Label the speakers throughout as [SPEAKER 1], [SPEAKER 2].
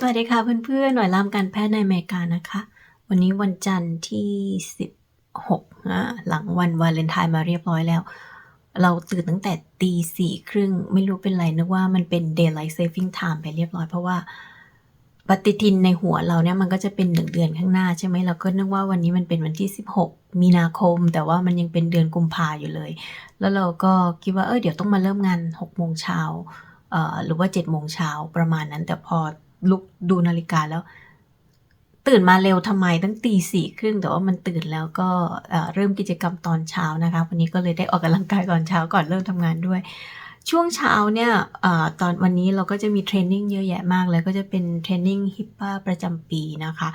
[SPEAKER 1] สวัสดีค่ะเพื่อนๆ หน่วยล่ามการแพทย์ในอเมริกานะคะ วันนี้วันจันทร์ที่ 16นะหลังวันวาเลนไทน์มาเรียบร้อยแล้ว เราตื่นตั้งแต่ตีสี่ครึ่งไม่รู้เป็นไรนึกว่ามันเป็น daylight saving time ไปเรียบร้อย เพราะว่าปฏิทินในหัวเราเนี่ยมันก็จะเป็นหนึ่งเดือนข้างหน้าใช่ไหมเราก็นึกว่าวันนี้มันเป็นวันที่ 16 มีนาคม แต่ว่ามันยังเป็นเดือนกุมภาอยู่เลย แล้วเราก็คิดว่าเออเดี๋ยวต้องมาเริ่มงาน6โมงเช้าหรือว่า7โมงเช้าประมาณนั้นแต่พอ ลุกดูนาฬิกาแล้ว ตื่นมาเร็วทำไมตั้งตีสี่ครึ่งแต่ว่ามันตื่นแล้วก็เริ่มกิจกรรมตอนเช้านะคะ วันนี้ก็เลยได้ออกกำลังกายก่อนเช้าก่อนเริ่มทำงานด้วย ช่วงเช้าเนี่ยอตอนวันนี้เราก็จะมีเทรนนิ่งเยอะแยะมากเลยก็จะเป็นเทรนนิ่งฮิปปาประจำปีนะคะ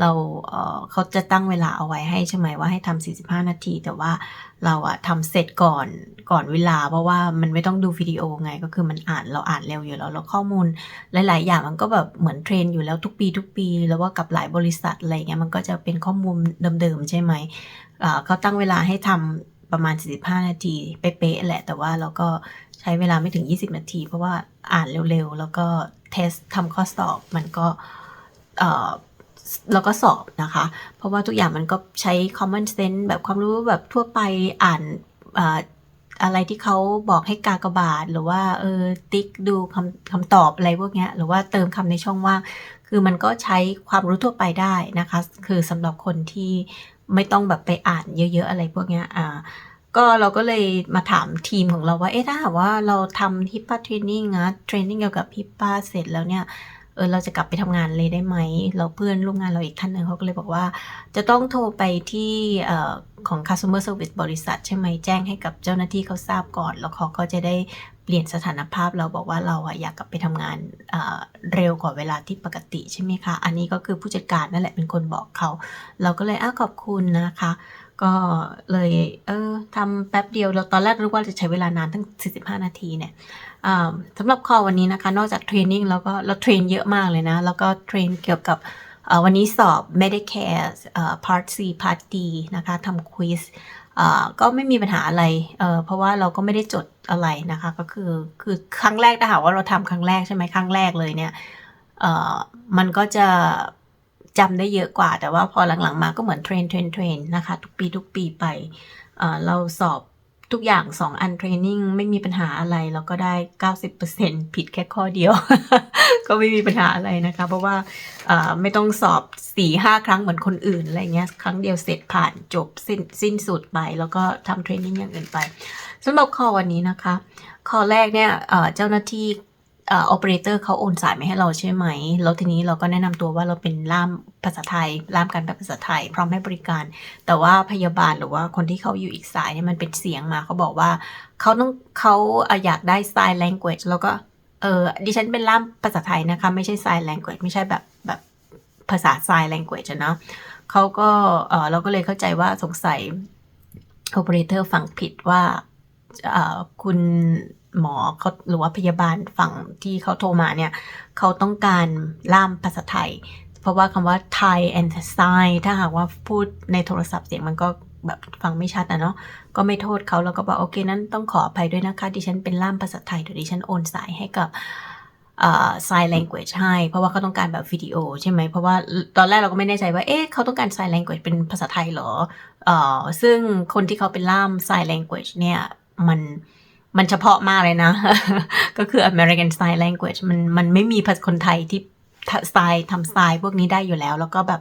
[SPEAKER 1] เราเเขาจะตั้งเวลาเอาไว้ให้ใช่ไหมว่าให้ทำ45 นาที แต่ว่าเราอะทำเสร็จก่อนก่อนเวลา เพราะว่ามันไม่ต้องดูวิดีโอไงก็คือมันอ่านเราอ่านเร็วอยู่แล้วแล้วข้อมูลหลาย ๆ อย่างมันก็แบบเหมือนเทรนอยู่แล้วทุกปีทุกปีแล้วว่ากับหลายบริษัทอะไรเงี้ยมันก็จะเป็นข้อมูลเดิม ๆ ใช่ไหมเอ่อเขาตั้งเวลาให้ทำประมาณ 45 นาทีเป๊ะๆแหละแต่ว่าเราก็ ใช้เวลาไม่ถึง 20 นาที เพราะว่าอ่านเร็วๆ แล้วก็เทสทำข้อสอบมันก็แล้วก็สอบนะคะ เพราะว่าทุกอย่างมันก็ใช้ common sense แบบความรู้แบบทั่วไปอ่านเอ่อะไรที่เขาบอกให้กากบาท หรือว่าเออติ๊กดูคำคำตอบอะไรพวกเนี้ยหรือว่าเติมคำในช่องว่างคือมันก็ใช้ความรู้ทั่วไปได้นะคะ คือสำหรับคนที่ไม่ต้องแบบไปอ่านเยอะๆอะไรพวกเนี้ยอ่า ก็เราก็เลยมาถามทีมของเราว่า เอ๊ะถ้าหากว่าเราทำฮิปปาเทรนนิ่งนะเทรนนิ่งเกี่ยวกับฮิปปาเสร็จแล้วเนี่ยเออเราจะกลับไปทำงานเลยได้ไหม เราเพื่อนร่วมงานเราอีกท่านหนึ่งเขาก็เลยบอกว่า จะต้องโทรไปที่ของ customer service บริษัท ใช่ไหมแจ้งให้กับเจ้าหน้าที่เขาทราบก่อน แล้วเขาก็จะได้เปลี่ยนสถานภาพเราบอกว่าเราอะอยากกลับไปทำงานเอ่อเร็วกว่าเวลาที่ปกติใช่ไหมคะ อันนี้ก็คือผู้จัดการนั่นแหละเป็นคนบอกเขา เราก็เลยอ้าวขอบคุณนะคะ ก็เลย เออทำแป๊บเดียวเราตอนแรกรู้ว่าจะใช้เวลานานตั้ง 45 นาทีเนี่ยสำหรับคอวันนี้นะคะ นอกจากเทรนนิ่งแล้วก็เราเทรนเยอะมากเลยนะ แล้วก็เทรนเกี่ยวกับวันนี้สอบ Medicare Part C Part D นะคะทำควิสก็ไม่มีปัญหาอะไรเเพราะว่าเราก็ไม่ได้จดอะไรนะคะ ก็คือ คือครั้งแรกถ้าหากว่าเราทำครั้งแรกใช่ไหมครั้งแรกเลยเนี่ยมันก็จะ จำได้เยอะกว่า แต่ว่าพอหลังๆ มาก็เหมือนเทรนเทรนเทรนนะคะ ทุกปีทุกปีไปเราสอบทุกอย่าง 2 อันเทรนนิ่งไม่มีปัญหาอะไร แล้วก็ได้ 90%ผิดแค่ข้อเดียว ก็ไม่มีปัญหาอะไรนะคะ เพราะว่าไม่ต้องสอบ 4-5 ครั้งเหมือนคนอื่นอะไรเงี้ยครั้งเดียวเสร็จผ่านจบสิ้นสิ้นสุดไป แล้วก็ทำเทรนนิ่งอย่างอื่นไปสำหรับคอวันนี้นะคะคอแรกเนี่ยเจ้าหน้าที่ เอ่อ operator เขาโอนสายมาให้เราใช่ไหม แล้วทีนี้เราก็แนะนำตัวว่าเราเป็นล่ามภาษาไทย ล่ามการแปลภาษาไทย พร้อมให้บริการ แต่ว่าพยาบาลหรือว่าคนที่เขาอยู่อีกสายเนี่ยมันเป็นเสียงมาเขาบอกว่าเขาต้องเขาอยากได้ sign language แล้วก็เออดิฉันเป็นล่ามภาษาไทยนะคะ ไม่ใช่ sign language ไม่ใช่แบบแบบภาษา sign language เนาะเขาก็เออเราก็เลยเข้าใจว่าสงสัย operator ฟังผิดว่าเออคุณ หมอเขาหรือว่าพยาบาลฝั่งที่เขาโทรมาเนี่ย เขาต้องการล่ามภาษาไทย เพราะว่าคำว่า Thai and sign ถ้าหากว่าพูดในโทรศัพท์เสียงมันก็แบบฟังไม่ชัดนะเนาะ ก็ไม่โทษเขาแล้วก็บอกโอเคนั้นต้องขออภัยด้วยนะคะ ดิฉันเป็นล่ามภาษาไทยเดี๋ยวดิฉันโอนสายให้กับเอ่อ sign language ให้ เพราะว่าเขาต้องการแบบวิดีโอใช่ไหม เพราะว่าตอนแรกเราก็ไม่แน่ใจว่า เอ๊ะ เขาต้องการ sign language เป็นภาษาไทยเหรอเอ่อซึ่งคนที่เขาเป็นล่าม sign language เนี่ย มัน มันเฉพาะมากเลยนะ ก็คือ American Sign Language มันมันไม่มีภาษาคนไทยที่สไตล์ทำสไตล์พวกนี้ได้อยู่แล้ว แล้วก็แบบ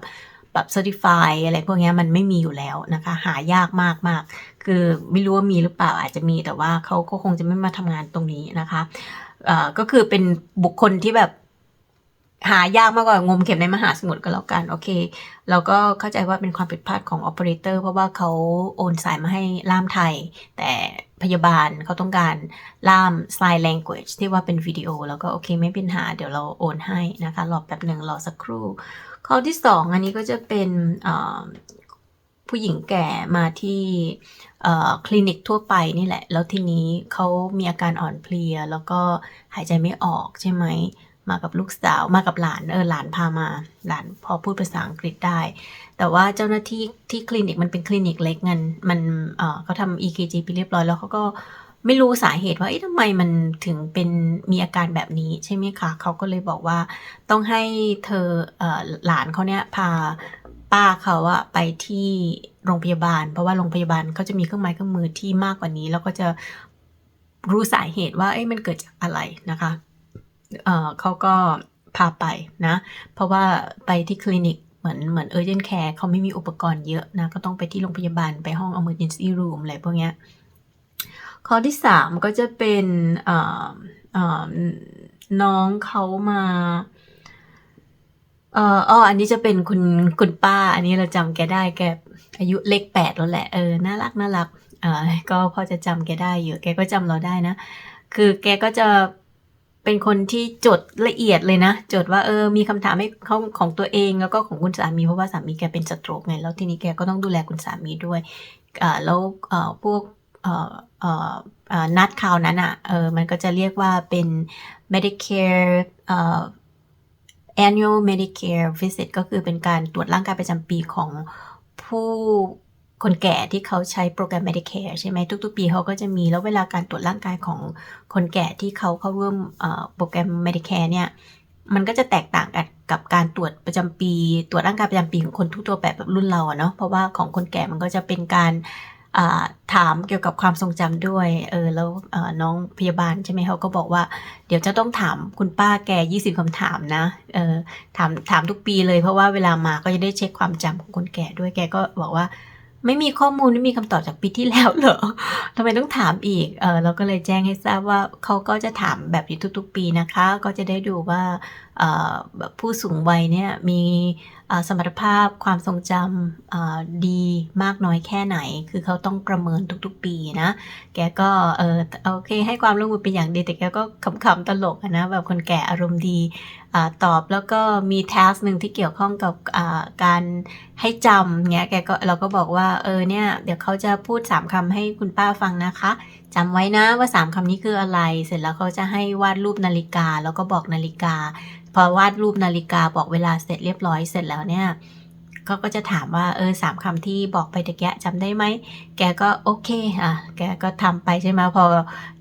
[SPEAKER 1] แบบ certify อะไรพวกนี้มันไม่มีอยู่แล้วนะคะ หายากมากมากคือไม่รู้ว่ามีหรือเปล่าอาจจะมีแต่ว่าเขาก็คงจะไม่มาทำงานตรงนี้นะคะเอ่อก็คือเป็นบุคคลที่แบบหายากมากกว่างมเข็มในมหาสมุทรก็แล้วกัน โอเค เราก็เข้าใจว่าเป็นความผิดพลาดของ operator เพราะว่าเขาโอนสายมาให้ล่ามไทย แต่ พยาบาลเขาต้องการล่าม sign language ที่ว่าเป็นวิดีโอ แล้วก็โอเคไม่เป็นหา เดี๋ยวเราโอนให้นะคะ รอแป๊บหนึ่งรอสักครู่ ข้อที่สองอันนี้ก็จะเป็นผู้หญิงแก่มาที่คลินิกทั่วไปนี่แหละ แล้วทีนี้เขามีอาการอ่อนเพลีย แล้วก็หายใจไม่ออกใช่ไหม มากับลูกสาวมากับหลานเออหลานพามา หลานพอพูดภาษาอังกฤษได้ แต่ว่าเจ้าหน้าที่ที่คลินิกมันเป็นคลินิกเล็กเงินมันเออเขาทำ EKG ไปเรียบร้อยแล้วเขาก็ไม่รู้สาเหตุว่าเอ๊ะทำไมมันถึงเป็นมีอาการแบบนี้ใช่ไหมคะเขาก็เลยบอกว่าต้องให้เธอเออหลานเขาเนี่ยพาป้าเขาอะไปที่โรงพยาบาล เพราะว่าโรงพยาบาลเขาจะมีเครื่องไม้เครื่องมือที่มากกว่านี้ แล้วก็จะรู้สาเหตุว่าเอ้ยมันเกิดจากอะไรนะคะ เขาก็พาไปนะ เพราะว่าไปที่คลินิกเหมือนเหมือนเออร์เจนแคร์เขาไม่มีอุปกรณ์เยอะนะ ก็ต้องไปที่โรงพยาบาลไปห้อง emergency room อะไรพวกเนี้ย ข้อที่สามก็จะเป็นน้องเขามาเอ่ออ๋ออันนี้จะเป็นคุณคุณป้า อันนี้เราจำแกได้แกอายุเลขแปดแล้วแหละ เออ น่ารักน่ารัก เออก็พอจะจำแกได้อยู่ แกก็จำเราได้นะ คือแกก็จะ เป็นคนที่จดละเอียดเลยนะ จดว่าเออมีคำถามให้เขาของตัวเองแล้วก็ของคุณสามีเพราะว่าสามีแกเป็นสโตรกไงแล้วทีนี้แกก็ต้องดูแลคุณสามีด้วยอ่าแล้วอ่อพวกอ่อเอ่อเอ่อนัดคราวนั้นอะเออมันก็จะเรียกว่าเป็น Medicare อ่อ annual Medicare visit ก็คือเป็นการตรวจร่างกายประจำปีของผู้ คนแก่ที่เขาใช้โปรแกรม Medicare ใช่ไหมทุกๆ ปีเขาก็จะมีแล้วเวลาการตรวจร่างกายของคนแก่ที่เขาเข้าร่วมโปรแกรม Medicare เนี่ยมันก็จะแตกต่างกันกับการตรวจประจำปี ตรวจร่างกายประจำปีของคนทั่วๆไปแบบรุ่นเราเนาะเพราะว่าของคนแก่มันก็จะเป็นการาถามเกี่ยวกับความทรงจำด้วยเออแล้วน้องพยาบาลใช่ไหมเขาก็บอกว่า เดี๋ยวจะต้องถามคุณป้าแก20คำถามนะเออถามถามทุกปีเลยเพราะว่าเวลามาก็จะได้เช็คความจำของคนแก่ด้วยแกก็บอกว่า ไม่มีข้อมูลไม่มีคำตอบจากปีที่แล้วเหรอทำไมต้องถามอีก เออเราก็เลยแจ้งให้ทราบว่าเขาก็จะถามแบบนี้ทุก ๆ ปีนะคะ ก็จะได้ดูว่า ผู้สูงวัยเนี่ยมีสมรรถภาพความทรงจำดีมากน้อยแค่ไหน คือเขาต้องประเมินทุกๆปีนะ แกก็เออโอเค ให้ความร่วมมือเป็นอย่างดีแต่แกก็ขำๆตลกนะแบบคนแก่อารมณ์ดีอตอบแล้วก็มีทัสหนึ่งที่เกี่ยวข้องกับการให้จำเงี้ยแกก็เราก็บอกว่าเออเนี่ยเดี๋ยวเขาจะพูดสามคำให้คุณป้าฟังนะคะ จำไว้นะว่าสามคำนี้คืออะไร เสร็จแล้วเขาจะให้วาดรูปนาฬิกาแล้วก็บอกนาฬิกา พอวาดรูปนาฬิกาบอกเวลาเสร็จเรียบร้อยเสร็จแล้วเนี่ย เขาก็จะถามว่าเออสามคำที่บอกไปตะแกะจำได้ไหม แกก็โอเคอะแกก็ทำไปใช่ไหมพอ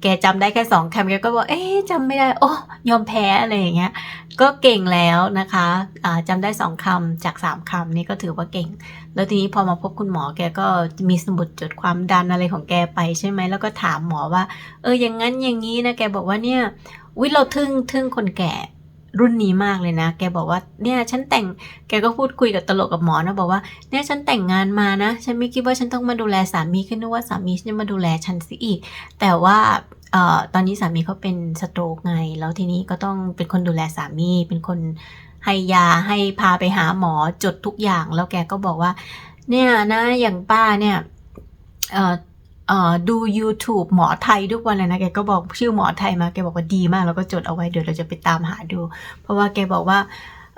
[SPEAKER 1] แกจำได้แค่สองคำแกก็บอกเอ๊ะจำไม่ได้โอ้ยอมแพ้อะไรอย่างเงี้ยก็เก่งแล้วนะคะอ่าจำได้สองคำจากสามคำนี่ก็ถือว่าเก่ง แล้วทีนี้พอมาพบคุณหมอแกก็มีสมุดจดความดันอะไรของแกไปใช่ไหมแล้วก็ถามหมอว่า เอออย่างนั้นอย่างนี้นะแกบอกว่าเนี่ยวิเราทึ่งทึ่งคนแก่ รุ่นนี้มากเลยนะ แกบอกว่าเนี่ยฉันแต่ง แกก็พูดคุยกับตลกกับหมอนะบอกว่าเนี่ยฉันแต่งงานมานะ ฉันไม่คิดว่าฉันต้องมาดูแลสามีคิดว่าสามีฉันจะมาดูแลฉันสิอีก แต่ว่าเอ่อตอนนี้สามีเขาเป็นสโตรกไง แล้วทีนี้ก็ต้องเป็นคนดูแลสามี เป็นคนให้ยาให้พาไปหาหมอจดทุกอย่าง แล้วแกก็บอกว่า เนี่ยนะอย่างป้าเนี่ยเอ่อ ดู YouTube หมอไทยทุกวันเลยนะแกก็บอกชื่อหมอไทยมาแกบอกว่าดีมาก แล้วก็จดเอาไว้เดี๋ยวเราจะไปตามหาดู เพราะว่าแกบอกว่า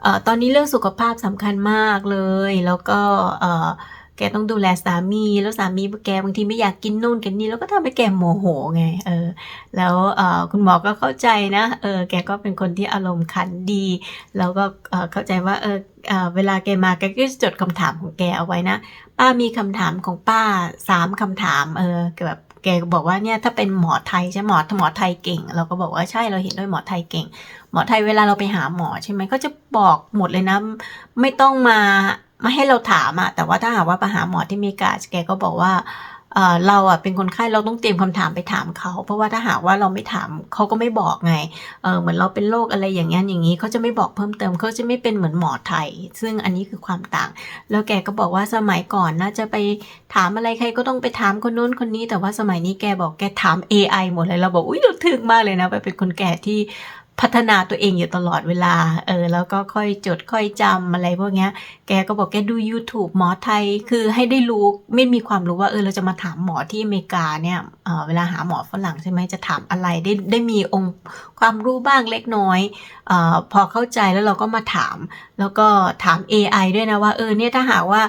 [SPEAKER 1] อตอนนี้เรื่องสุขภาพสำคัญมากเลย แล้วก็ แกต้องดูแลสามี แล้วสามีแกบางทีไม่อยากกินนู่นกินนี่แล้วก็ทำให้แกโมโหไงเออแล้วเออคุณหมอก็เข้าใจนะเออแกก็เป็นคนที่อารมณ์ขันดี แล้วก็เออเข้าใจว่าเออเวลาแกมาแกก็จะจดคำถามของแกเอาไว้นะ ป้ามีคำถามของป้าสามคำถามเออแบบแกบอกว่าเนี่ยถ้าเป็นหมอไทยใช่หมอหมอไทยเก่ง เราก็บอกว่าใช่เราเห็นด้วยหมอไทยเก่ง หมอไทยเวลาเราไปหาหมอใช่ไหมก็จะบอกหมดเลยนะ ไม่ต้องมา ไมาให้เราถามอะแต่ว่าถ้าหากว่าไปหาหมอที่อเมริกาแกก็บอกว่าเราอะเป็นคนไข้เราต้องเตรียมคำถามไปถามเขา เพราะว่าถ้าหากว่าเราไม่ถามเขาก็ไม่บอกไงเออเหมือนเราเป็นโรคอะไรอย่างงี้นอย่างนี้เขาจะไม่บอกเพิ่มเติมเขาจะไม่เป็นเหมือนหมอไทย ซึ่งอันนี้คือความต่าง แล้วแกก็บอกว่าสมัยก่อนน่าจะไปถามอะไรใครก็ต้องไปถามคนนู้นคนนี้ แต่ว่าสมัยนี้แกบอกแกถาม AI หมดเลยเราบอกอุ้ยเราถึกมากเลยนะไปเป็นคนแก่ที่ พัฒนาตัวเองอยู่ตลอดเวลา เออ แล้วก็ค่อยจดค่อยจำอะไรพวกเนี้ย แกก็บอกแกดู YouTube หมอไทย คือให้ได้รู้ ไม่มีความรู้ว่า เออ เราจะมาถามหมอที่อเมริกาเนี่ยเออเวลาหาหมอฝรั่งใช่ไหมจะถามอะไร ได้ได้มีองค์ความรู้บ้างเล็กน้อยเออพอเข้าใจแล้วเราก็มาถาม แล้วก็ถาม AI ด้วยนะว่า เออ เนี่ยถ้าหากว่า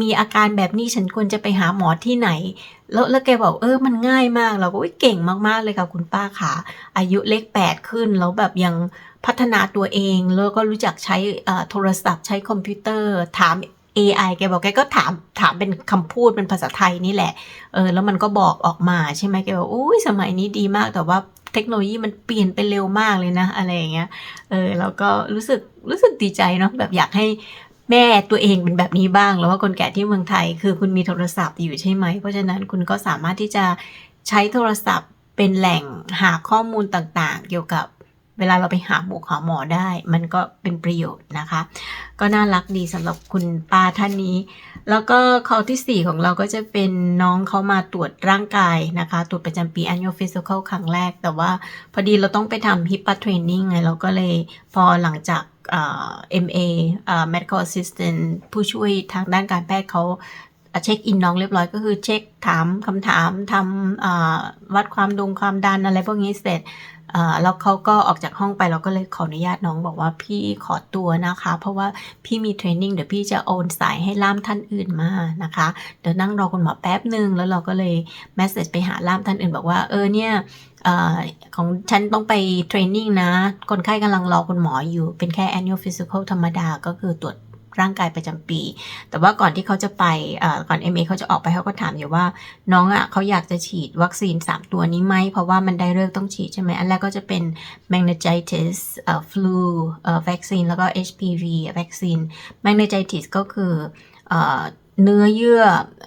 [SPEAKER 1] มีอาการแบบนี้ฉันควรจะไปหาหมอที่ไหน แล้วแล้วแกบอกเออมันง่ายมาก เราก็เก่งมากๆเลยค่ะคุณป้าค่ะ อายุเลขแปดขึ้น แล้วแบบยังพัฒนาตัวเอง แล้วก็รู้จักใช้โทรศัพท์ ใช้คอมพิวเตอร์ถาม AI แกบอกแกก็ถามถามเป็นคำพูดเป็นภาษาไทยนี่แหละ เออแล้วมันก็บอกออกมาใช่ไหมแกบอกอุ้ยสมัยนี้ดีมากแต่ว่าเทคโนโลยีมันเปลี่ยนไปเร็วมากเลยนะ อะไรอย่างเงี้ย เออแล้วก็รู้สึกรู้สึกดีใจเนาะแบบอยากให้ แม่ตัวเองเป็นแบบนี้บ้าง แล้วว่าคนแก่ที่เมืองไทย คือคุณมีโทรศัพท์อยู่ใช่ไหม เพราะฉะนั้นคุณก็สามารถที่จะใช้โทรศัพท์เป็นแหล่งหาข้อมูลต่างๆ เกี่ยวกับเวลาเราไปหาหมอหาหมอได้ มันก็เป็นประโยชน์นะคะ ก็น่ารักดีสำหรับคุณป้าท่านนี้ แล้วก็ข้อที่ 4 ของเราก็จะเป็นน้องเขามาตรวจร่างกายนะคะ ตรวจประจำปี annual physical ครั้งแรก แต่ว่าพอดีเราต้องไปทำ HIPAA training ไง เราก็เลยพอหลังจาก MA เอ่อ medical assistant ผู้ช่วยทางด้านการแพทย์เขาเช็คอินน้องเรียบร้อยก็คือเช็คถามคำถามทำอ่อวัดความดงความดันอะไรพวกนี้เสร็จ แล้วเขาก็ออกจากห้องไปเราก็เลยขออนุญาตน้องบอกว่าพี่ขอตัวนะคะ เพราะว่าพี่มีเทรนนิ่งเดี๋ยวพี่จะโอนสายให้ล่ามท่านอื่นมานะคะ เดี๋ยวนั่งรอคุณหมอแป๊บหนึ่งแล้วเราก็เลยแมสเซจไปหาล่ามท่านอื่น บอกว่าเออเนี่ยออของฉันต้องไปเทรนนิ่งนะ คนไข้กำลังรอคุณหมออยู่ เป็นแค่ annual physical ธรรมดา ก็คือตรวจ ร่างกายประจำปี แต่ว่าก่อนที่เขาจะไปก่อนเอ็มเอเขาจะออกไปเขาก็ถามอยู่ว่า น้องอะ่ะเขาอยากจะฉีดวัคซีน 3 ตัวนี้ไหม เพราะว่ามันได้เลิกต้องฉีดใช่ไหม อันแรกก็จะเป็น meningitis เอ่อ flu เอ่อ vaccine แล้วก็ HPV vaccine meningitis ก็คือเอ่อ เนื้อเยื่อ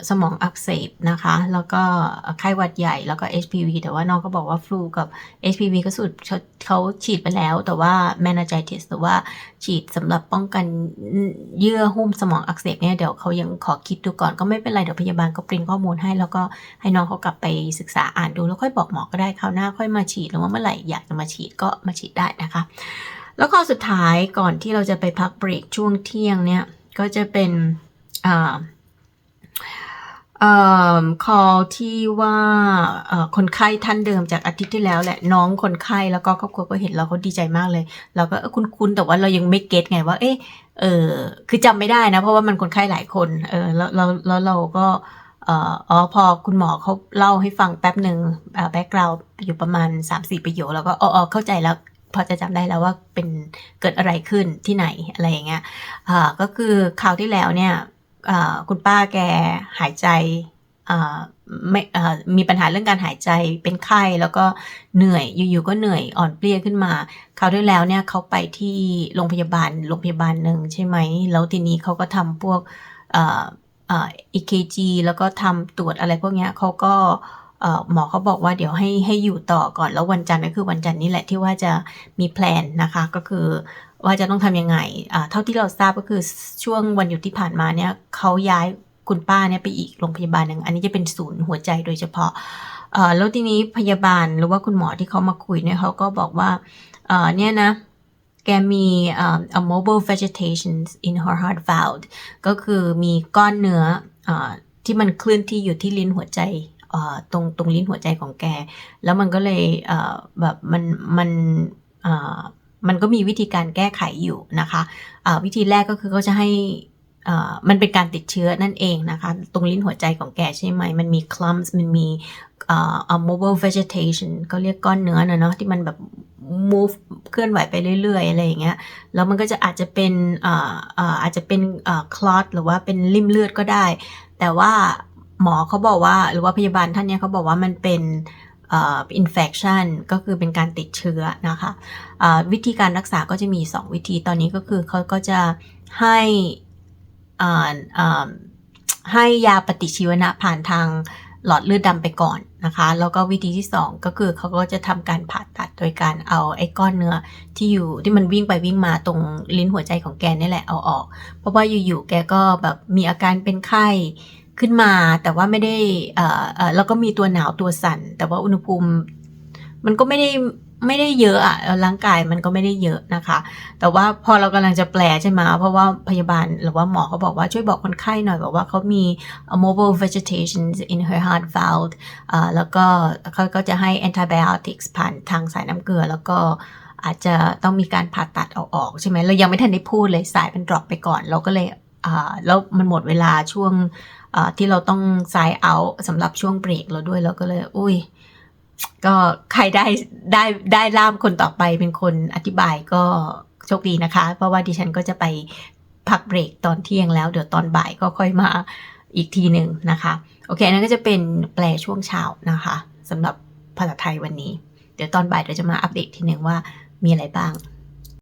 [SPEAKER 1] สมองอักเสบนะคะ แล้วก็ไข้หวัดใหญ่แล้วก็ HPV แต่ว่าน้องก็บอกว่า flu กับ HPV ก็สุดเขาเขาฉีดไปแล้ว แต่ว่า meningitis หรือว่าฉีดสำหรับป้องกันเยื่อหุ้มสมองอักเสบเนี่ยเดี๋ยวเขายังขอคิดดูก่อนก็ไม่เป็นไร เดี๋ยวพยาบาลก็ปริ้นข้อมูลให้ แล้วก็ให้น้องเขากลับไปศึกษาอ่านดูแล้วค่อยบอกหมอก็ได้คราวหน้าค่อยมาฉีดหรือว่าเมื่อไหร่อยากจะมาฉีดก็มาฉีดได้นะคะ แล้วข้อสุดท้ายก่อนที่เราจะไปพักเบรกช่วงเที่ยงเนี่ยก็จะเป็นอ่ อ่อ call ที่ว่าคนไข้ท่านเดิมจากอาทิตย์ที่แล้วแหละน้องคนไข้แล้วก็ครอบครัวก็เห็นเราเขาดีใจมากเลยเราก็คุ้นๆแต่ว่าเรายังไม่เก็ตไงว่า เอ๊ะเออคือจำไม่ได้นะ เพราะว่ามันคนไข้หลายคนเออแล้วแล้วแล้วเราก็อ๋อพอคุณหมอเขาเล่าให้ฟังแป๊บหนึ่งแบ็กกราวอยู่ประมาณ 3-4 ประโยคแล้วก็อ๋อเข้าใจแล้วพอจะจำได้แล้วว่าเป็นเกิดอะไรขึ้นที่ไหนอะไรอย่างเงี้ยก็คือคราวที่แล้วเนี่ย คุณป้าแกหายใจไม่มีปัญหาเรื่องการหายใจเป็นไข้แล้วก็เหนื่อยอยู่ๆก็เหนื่อยอ่อนเปลี้ยขึ้นมาคราวที่แล้วเนี่ยเขาไปที่โรงพยาบาลโรงพยาบาลหนึ่งใช่ไหมแล้วทีนี้เขาก็ทำพวกเอ่อเอ่อ EKG แล้วก็ทำตรวจอะไรพวกเนี้ยเขาก็หมอเขาบอกว่าเดี๋ยวให้ให้อยู่ต่อก่อนแล้ววันจันทร์ก็คือวันจันทร์นี้แหละที่ว่าจะมีแพลนนะคะ ก็คือ ว่าจะต้องทำยังไง เท่าที่เราทราบก็คือช่วงวันหยุดที่ผ่านมาเนี่ยเขาย้ายคุณป้าเนี่ยไปอีกโรงพยาบาลหนึ่ง อันนี้จะเป็นศูนย์หัวใจโดยเฉพาะแล้วทีนี้พยาบาลหรือว่าคุณหมอที่เขามาคุยเนี่ยเขาก็บอกว่าเนี่ยนะแกมี a mobile vegetation in her heart valve ก็คือมีก้อนเนื้ออที่มันเคลื่อนที่อยู่ที่ลิ้นหัวใจตรงตรงลิ้นหัวใจของแก แล้วมันก็เลยแบบมันมัน มันก็มีวิธีการแก้ไขอยู่นะคะะวิธีแรกก็คือเขาจะให้มันเป็นการติดเชื้อนั่นเองนะคะ ตรงลิ้นหัวใจของแกใช่ไหม มันมี clumps มันมี uh, mobile vegetation ก็เรียกก้อนเนื้อนะเนาะที่มันแบบ move เคลื่อนไหวไปเรื่อยๆ อะไรอย่างเงี้ย แล้วมันก็จะอาจจะเป็นอาจจะเป็นคลอตหรือว่าเป็นริ่มเลือดก็ได้ แต่ว่าหมอเขาบอกว่าหรือว่าพยาบาลท่านเนี้ยเขาบอกว่ามันเป็น อินเฟคชันก็คือเป็นการติดเชื้อนะคะะวิธีการรักษาก็จะมี 2 วิธีตอนนี้ก็คือเขาก็จะให้ให้ยาปฏิชีวนะผ่านทางหลอดเลือดดำไปก่อนนะคะ แล้วก็วิธีที่ 2 ก็คือเขาก็จะทำการผ่าตัดโดยการเอาไอ้ก้อนเนื้อที่อยู่ที่มันวิ่งไปวิ่งมาตรงลิ้นหัวใจของแกนี่แหละเอาออก เพราะว่าอยู่ๆแกก็แบบมีอาการเป็นไข้ ขึ้นมา แต่ว่าไม่ได้เอ่อเอ่อแล้วก็มีตัวหนาวตัวสั่น แต่ว่าอุณหภูมิ มันก็ไม่ได้ไม่ได้เยอะอะร่างกายมันก็ไม่ได้เยอะนะคะ แต่ว่าพอเรากำลังจะแปลใช่ไหมเพราะว่าพยาบาลหรือว่าหมอเขาบอกว่าช่วยบอกคนไข้หน่อยบอกว่าเขามี mobile vegetation in her heart valve แล้วก็เขาก็จะให้ antibiotics ผ่านทางสายน้ำเกลือ แล้วก็อาจจะต้องมีการผ่าตัดเอาออกใช่ไหมเรายังไม่ทันได้พูดเลยสายเป็นดรอปไปก่อน เราก็เลย แล้วมันหมดเวลาช่วงที่เราต้องสายเอาสำหรับช่วงเบรกเราด้วยเราก็เลย อุ้ยก็ใครได้ได้ได้ล่ามคนต่อไปเป็นคนอธิบายก็โชคดีนะคะ เพราะว่าดิฉันก็จะไปพักเบรกตอนเที่ยงแล้ว เดี๋ยวตอนบ่ายก็ค่อยมาอีกทีหนึ่งนะคะ โอเคนนั้นก็จะเป็นแปลช่วงเช้านะคะสำหรับภาษาไทยวันนี้ เดี๋ยวตอนบ่ายเราจะมาอัปเดตทีหนึ่งว่ามีอะไรบ้าง